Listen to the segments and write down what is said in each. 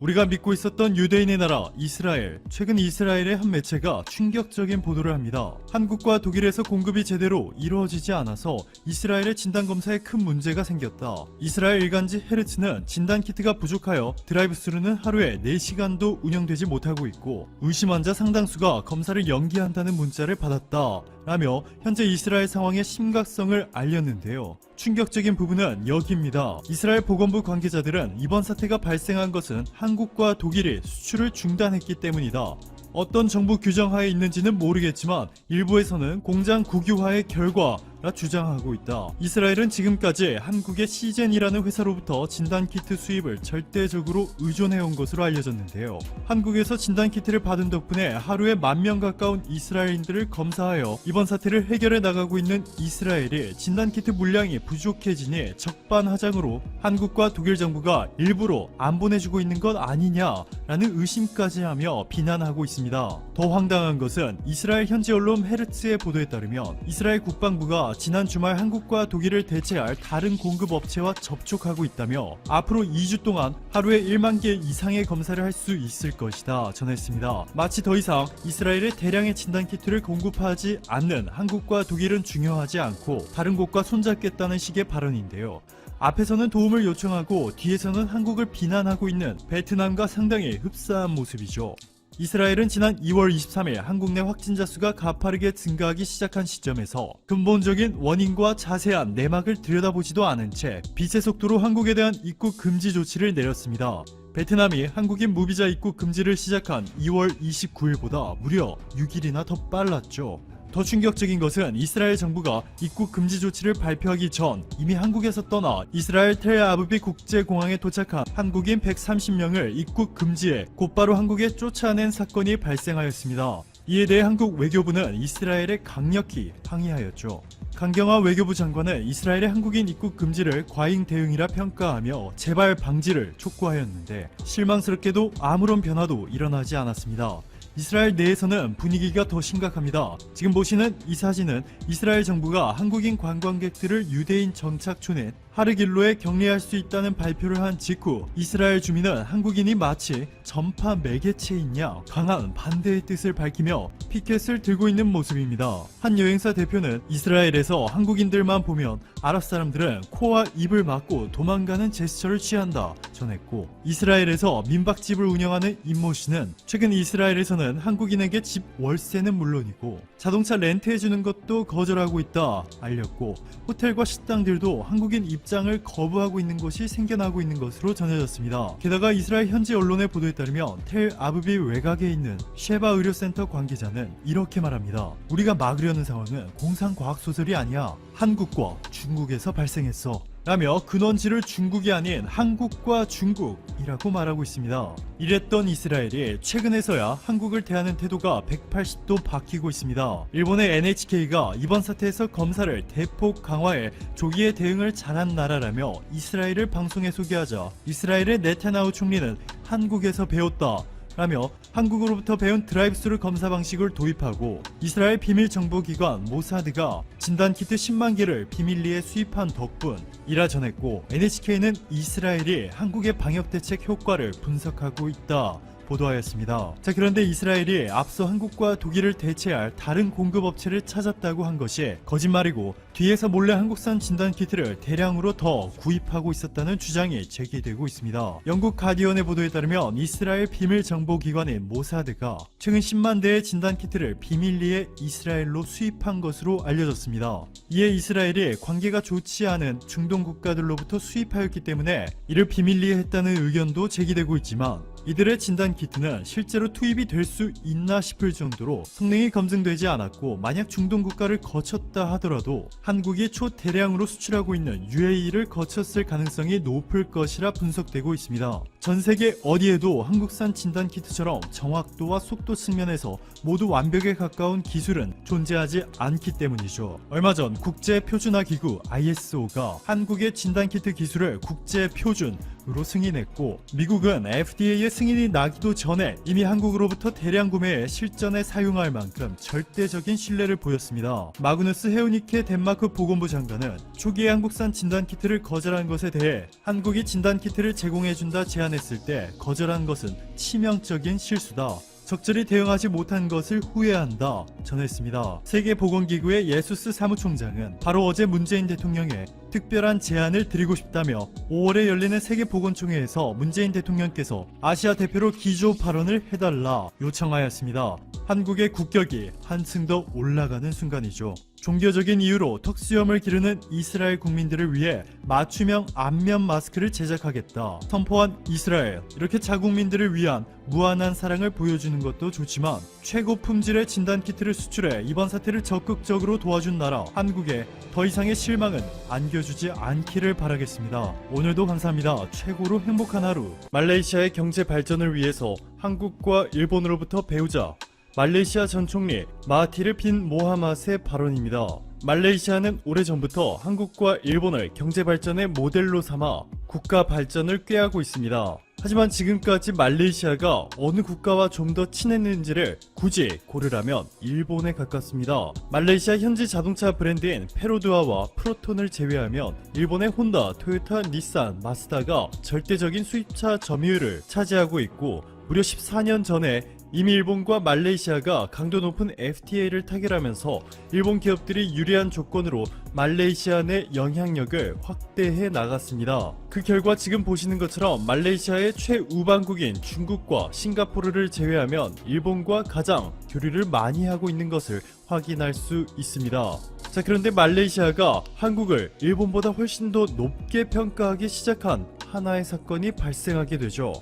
우리가 믿고 있었던 유대인의 나라 이스라엘. 최근 이스라엘의 한 매체가 충격적인 보도를 합니다. 한국과 독일에서 공급이 제대로 이루어지지 않아서 이스라엘의 진단 검사에 큰 문제가 생겼다. 이스라엘 일간지 헤르츠는 진단 키트가 부족하여 드라이브스루는 하루에 4시간도 운영되지 못하고 있고 의심 환자 상당수가 검사를 연기한다는 문자를 받았다. 라며 현재 이스라엘 상황의 심각성을 알렸는데요. 충격적인 부분은 여기입니다. 이스라엘 보건부 관계자들은 이번 사태가 발생한 것은 한국과 독일이 수출을 중단했기 때문이다. 어떤 정부 규정하에 있는지는 모르겠지만 일부에서는 공장 국유화의 결과라 주장하고 있다. 이스라엘은 지금까지 한국의 시젠이라는 회사로부터 진단키트 수입을 절대적으로 의존해온 것으로 알려졌는데요. 한국에서 진단키트를 받은 덕분에 하루에 만 명 가까운 이스라엘인들을 검사하여 이번 사태를 해결해 나가고 있는 이스라엘이 진단키트 물량이 부족해지니 적반하장으로 한국과 독일 정부가 일부러 안 보내주고 있는 것 아니냐라는 의심까지 하며 비난하고 있습니다. 더 황당한 것은 이스라엘 현지 언론 헤르츠의 보도에 따르면 이스라엘 국방부가 지난 주말 한국과 독일을 대체할 다른 공급 업체와 접촉하고 있다며 앞으로 2주 동안 하루에 1만 개 이상의 검사를 할 수 있을 것이다 전했습니다. 마치 더 이상 이스라엘의 대량의 진단 키트를 공급하지 않는 한국과 독일은 중요하지 않고 다른 곳과 손잡겠다는 식의 발언인데요. 앞에서는 도움을 요청하고 뒤에서는 한국을 비난하고 있는 베트남과 상당히 흡사한 모습이죠. 이스라엘은 지난 2월 23일 한국 내 확진자 수가 가파르게 증가하기 시작한 시점에서 근본적인 원인과 자세한 내막을 들여다보지도 않은 채 빛의 속도로 한국에 대한 입국 금지 조치를 내렸습니다. 베트남이 한국인 무비자 입국 금지를 시작한 2월 29일보다 무려 6일이나 더 빨랐죠. 더 충격적인 것은 이스라엘 정부가 입국 금지 조치를 발표하기 전 이미 한국에서 떠나 이스라엘 텔아비브 국제공항에 도착한 한국인 130명을 입국 금지해 곧바로 한국에 쫓아낸 사건이 발생하였습니다. 이에 대해 한국 외교부는 이스라엘에 강력히 항의하였죠. 강경화 외교부 장관은 이스라엘의 한국인 입국 금지를 과잉 대응이라 평가하며 재발 방지를 촉구하였는데 실망스럽게도 아무런 변화도 일어나지 않았습니다. 이스라엘 내에서는 분위기가 더 심각합니다. 지금 보시는 이 사진은 이스라엘 정부가 한국인 관광객들을 유대인 정착촌인 하르길로에 격리할 수 있다는 발표를 한 직후 이스라엘 주민은 한국인이 마치 전파 매개체인 양 강한 반대의 뜻을 밝히며 피켓을 들고 있는 모습입니다. 한 여행사 대표는 이스라엘에서 한국인들만 보면 아랍 사람들은 코와 입을 막고 도망가는 제스처를 취한다 전했고 이스라엘에서 민박집을 운영하는 임모 씨는 최근 이스라엘에서는 한국인에게 집 월세는 물론이고 자동차 렌트해주는 것도 거절하고 있다 알렸고 호텔과 식당들도 한국인 입 장을 거부하고 있는 것이 생겨나고 있는 것으로 전해졌습니다. 게다가 이스라엘 현지 언론의 보도에 따르면 텔 아브비 외곽에 있는 쉐바 의료센터 관계자는 이렇게 말합니다. 우리가 막으려는 상황은 공상과학소설이 아니야. 한국과 중국에서 발생했어. 라며 근원지를 중국이 아닌 한국과 중국이라고 말하고 있습니다. 이랬던 이스라엘이 최근에서야 한국을 대하는 태도가 180도 바뀌고 있습니다. 일본의 NHK가 이번 사태에서 검사를 대폭 강화해 조기에 대응을 잘한 나라라며 이스라엘을 방송에 소개하자 이스라엘의 네타나후 총리는 한국에서 배웠다. 라며 한국으로부터 배운 드라이브스루 검사 방식을 도입하고 이스라엘 비밀 정보기관 모사드가 진단키트 10만 개를 비밀리에 수입한 덕분 이라 전했고 NHK는 이스라엘이 한국의 방역 대책 효과를 분석하고 있다. 보도하였습니다. 자 그런데 이스라엘이 앞서 한국과 독일을 대체할 다른 공급 업체를 찾았다고 한 것이 거짓말이고 뒤에서 몰래 한국산 진단 키트를 대량으로 더 구입하고 있었다는 주장이 제기되고 있습니다. 영국 가디언의 보도에 따르면 이스라엘 비밀 정보 기관인 모사드가 최근 10만 대의 진단 키트를 비밀리에 이스라엘로 수입한 것으로 알려졌습니다. 이에 이스라엘이 관계가 좋지 않은 중동 국가들로부터 수입하였기 때문에 이를 비밀리에 했다는 의견도 제기되고 있지만 이들의 진단 키트는 실제로 투입이 될 수 있나 싶을 정도로 성능이 검증되지 않았고 만약 중동 국가를 거쳤다 하더라도 한국이 초대량으로 수출하고 있는 UAE를 거쳤을 가능성이 높을 것이라 분석되고 있습니다. 전 세계 어디에도 한국산 진단 키트처럼 정확도와 속도 측면에서 모두 완벽에 가까운 기술은 존재하지 않기 때문이죠. 얼마 전 국제 표준화 기구 ISO가 한국의 진단 키트 기술을 국제 표준 최고로 승인했고 미국은 FDA의 승인이 나기도 전에 이미 한국으로부터 대량 구매해 실전에 사용할 만큼 절대적인 신뢰를 보였습니다. 마그누스 헤우니케 덴마크 보건부 장관은 초기에 한국산 진단 키트를 거절한 것에 대해 한국이 진단 키트를 제공해준다 제안 했을 때 거절한 것은 치명적인 실수다. 적절히 대응하지 못한 것을 후회한다 전했습니다. 세계보건기구의 예수스 사무총장은 바로 어제 문재인 대통령에 특별한 제안을 드리고 싶다며 5월에 열리는 세계보건총회에서 문재인 대통령께서 아시아 대표로 기조 발언을 해달라 요청하였습니다. 한국의 국격이 한층 더 올라가는 순간이죠. 종교적인 이유로 턱수염을 기르는 이스라엘 국민들을 위해 맞춤형 안면 마스크를 제작하겠다. 선포한 이스라엘. 이렇게 자국민들을 위한 무한한 사랑을 보여주는 것도 좋지만 최고 품질의 진단 키트를 수출해 이번 사태를 적극적으로 도와준 나라 한국에 더 이상의 실망은 안겨주지 않기를 바라겠습니다. 오늘도 감사합니다. 최고로 행복한 하루. 말레이시아의 경제 발전을 위해서 한국과 일본으로부터 배우자. 말레이시아 전 총리 마하티르 빈 모하맛의 발언입니다. 말레이시아는 오래전부터 한국과 일본을 경제 발전의 모델로 삼아 국가 발전을 꾀하고 있습니다. 하지만 지금까지 말레이시아가 어느 국가와 좀 더 친했는지를 굳이 고르라면 일본에 가깝습니다. 말레이시아 현지 자동차 브랜드인 페로드아와 프로톤을 제외하면 일본의 혼다, 토요타, 닛산, 마스다가 절대적인 수입차 점유율을 차지하고 있고 무려 14년 전에 이미 일본과 말레이시아가 강도 높은 FTA를 타결하면서 일본 기업들이 유리한 조건으로 말레이시아 내 영향력을 확대해 나갔습니다. 그 결과 지금 보시는 것처럼 말레이시아의 최우방국인 중국과 싱가포르를 제외하면 일본과 가장 교류를 많이 하고 있는 것을 확인할 수 있습니다. 자, 그런데 말레이시아가 한국을 일본보다 훨씬 더 높게 평가하기 시작한 하나의 사건이 발생하게 되죠.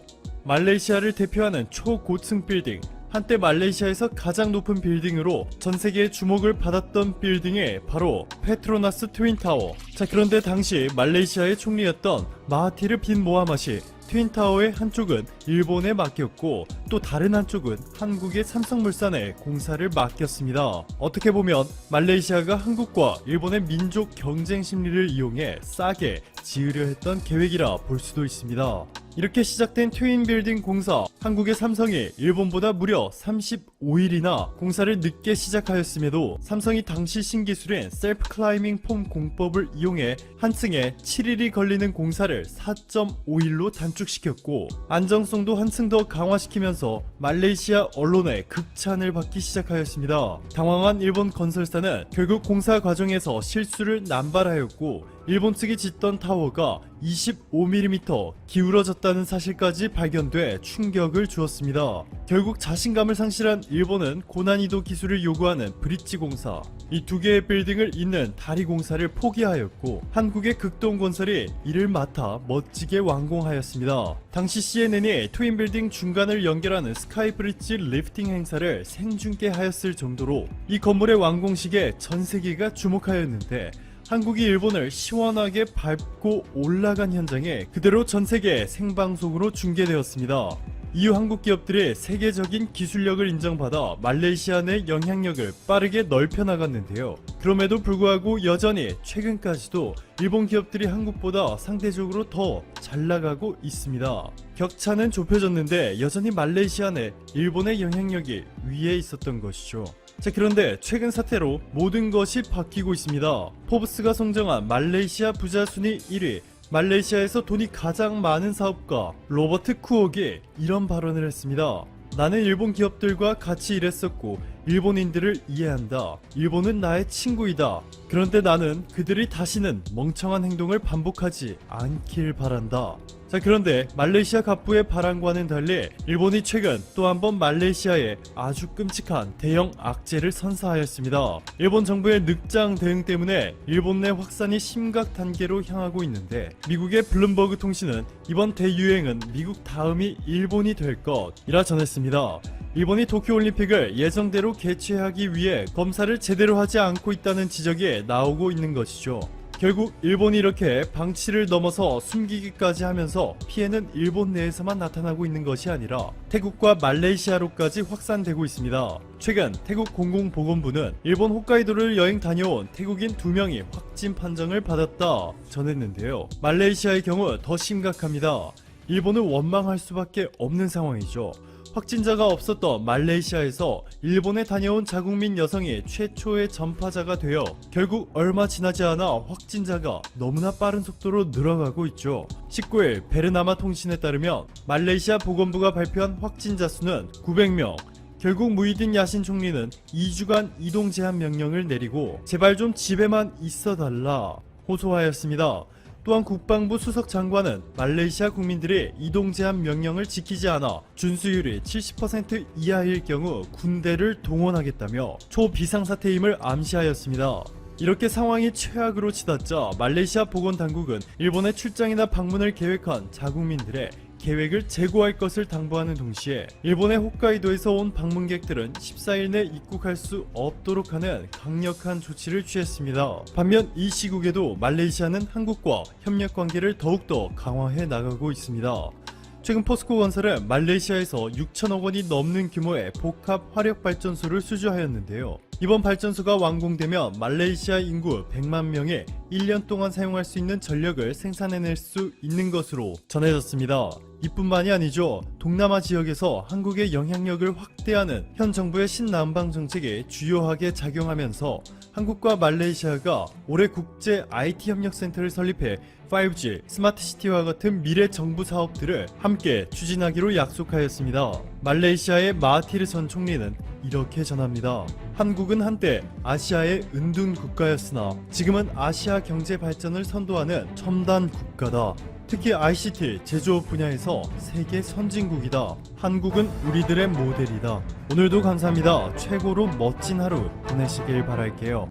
말레이시아를 대표하는 초고층 빌딩. 한때 말레이시아에서 가장 높은 빌딩으로 전 세계의 주목을 받았던 빌딩이 바로 페트로나스 트윈타워. 자, 그런데 당시 말레이시아의 총리였던 마하티르 빈 모하맛이 트윈타워의 한쪽은 일본에 맡겼고 또 다른 한쪽은 한국의 삼성물산에 공사를 맡겼습니다. 어떻게 보면 말레이시아가 한국과 일본의 민족 경쟁 심리를 이용해 싸게 지으려 했던 계획이라 볼 수도 있습니다. 이렇게 시작된 트윈 빌딩 공사, 한국의 삼성이 일본보다 무려 35일이나 공사를 늦게 시작하였음에도 삼성이 당시 신기술인 셀프 클라이밍 폼 공법을 이용해 한 층에 7일이 걸리는 공사를 4.5일로 단축시켰고 안정성도 한층 더 강화시키면서 말레이시아 언론의 극찬을 받기 시작하였습니다. 당황한 일본 건설사는 결국 공사 과정에서 실수를 남발하였고 일본 측이 짓던 타워가 25mm 기울어졌다는 사실까지 발견돼 충격을 주었습니다. 결국 자신감을 상실한 일본은 고난이도 기술을 요구하는 브릿지 공사, 이 두 개의 빌딩을 잇는 다리 공사를 포기하였고 한국의 극동 건설이 이를 맡아 멋지게 완공하였습니다. 당시 CNN이 트윈 빌딩 중간을 연결하는 스카이 브릿지 리프팅 행사를 생중계하였을 정도로 이 건물의 완공식에 전 세계가 주목하였는데 한국이 일본을 시원하게 밟고 올라간 현장에 그대로 전 세계 생방송으로 중계되었습니다. 이후 한국 기업들의 세계적인 기술력을 인정받아 말레이시아 내 영향력을 빠르게 넓혀 나갔는데요. 그럼에도 불구하고 여전히 최근까지도 일본 기업들이 한국보다 상대적으로 더 잘 나가고 있습니다. 격차는 좁혀졌는데 여전히 말레이시아 내 일본의 영향력이 위에 있었던 것이죠. 자 그런데 최근 사태로 모든 것이 바뀌고 있습니다. 포브스가 선정한 말레이시아 부자 순위 1위 말레이시아에서 돈이 가장 많은 사업가 로버트 쿠옥이 이런 발언을 했습니다. 나는 일본 기업들과 같이 일했었고 일본인들을 이해한다. 일본은 나의 친구이다. 그런데 나는 그들이 다시는 멍청한 행동을 반복하지 않길 바란다. 자 그런데 말레이시아 갑부의 바람과는 달리 일본이 최근 또 한 번 말레이시아에 아주 끔찍한 대형 악재를 선사하였습니다. 일본 정부의 늑장 대응 때문에 일본 내 확산이 심각 단계로 향하고 있는데 미국의 블룸버그 통신은 이번 대유행은 미국 다음이 일본이 될 것이라 전했습니다. 일본이 도쿄올림픽을 예정대로 개최하기 위해 검사를 제대로 하지 않고 있다는 지적이 나오고 있는 것이죠. 결국 일본이 이렇게 방치를 넘어서 숨기기까지 하면서 피해는 일본 내에서만 나타나고 있는 것이 아니라 태국과 말레이시아로까지 확산되고 있습니다. 최근 태국 공공보건부는 일본 홋카이도를 여행 다녀온 태국인 두 명이 확진 판정을 받았다 전했는데요. 말레이시아의 경우 더 심각합니다. 일본을 원망할 수밖에 없는 상황이죠. 확진자가 없었던 말레이시아에서 일본에 다녀온 자국민 여성이 최초의 전파자가 되어 결국 얼마 지나지 않아 확진자가 너무나 빠른 속도로 늘어가고 있죠. 19일 베르나마 통신에 따르면 말레이시아 보건부가 발표한 확진자 수는 900명, 결국 무이딘 야신 총리는 2주간 이동 제한 명령을 내리고 제발 좀 집에만 있어 달라 호소하였습니다. 또한 국방부 수석 장관은 말레이시아 국민들이 이동 제한 명령을 지키지 않아 준수율이 70% 이하일 경우 군대를 동원하겠다며 초비상사태임을 암시하였습니다. 이렇게 상황이 최악으로 치닫자 말레이시아 보건당국은 일본의 출장이나 방문을 계획한 자국민들의 계획을 재고할 것을 당부하는 동시에 일본의 홋카이도에서 온 방문객들은 14일 내 입국할 수 없도록 하는 강력한 조치를 취했습니다. 반면 이 시국에도 말레이시아는 한국과 협력 관계를 더욱더 강화해 나가고 있습니다. 최근 포스코 건설은 말레이시아에서 6천억 원이 넘는 규모의 복합 화력 발전소를 수주하였는데요. 이번 발전소가 완공되면 말레이시아 인구 100만 명이 1년 동안 사용할 수 있는 전력을 생산해낼 수 있는 것으로 전해졌습니다. 이뿐만이 아니죠. 동남아 지역에서 한국의 영향력을 확대하는 현 정부의 신남방 정책이 주요하게 작용하면서 한국과 말레이시아가 올해 국제 IT 협력 센터를 설립해 5G, 스마트 시티와 같은 미래 정부 사업들을 함께 추진하기로 약속하였습니다. 말레이시아의 마하티르 전 총리는 이렇게 전합니다. 한국은 한때 아시아의 은둔 국가였으나 지금은 아시아 경제 발전을 선도하는 첨단 국가다. 특히 ICT 제조업 분야에서 세계 선진국이다. 한국은 우리들의 모델이다. 오늘도 감사합니다. 최고로 멋진 하루 보내시길 바랄게요.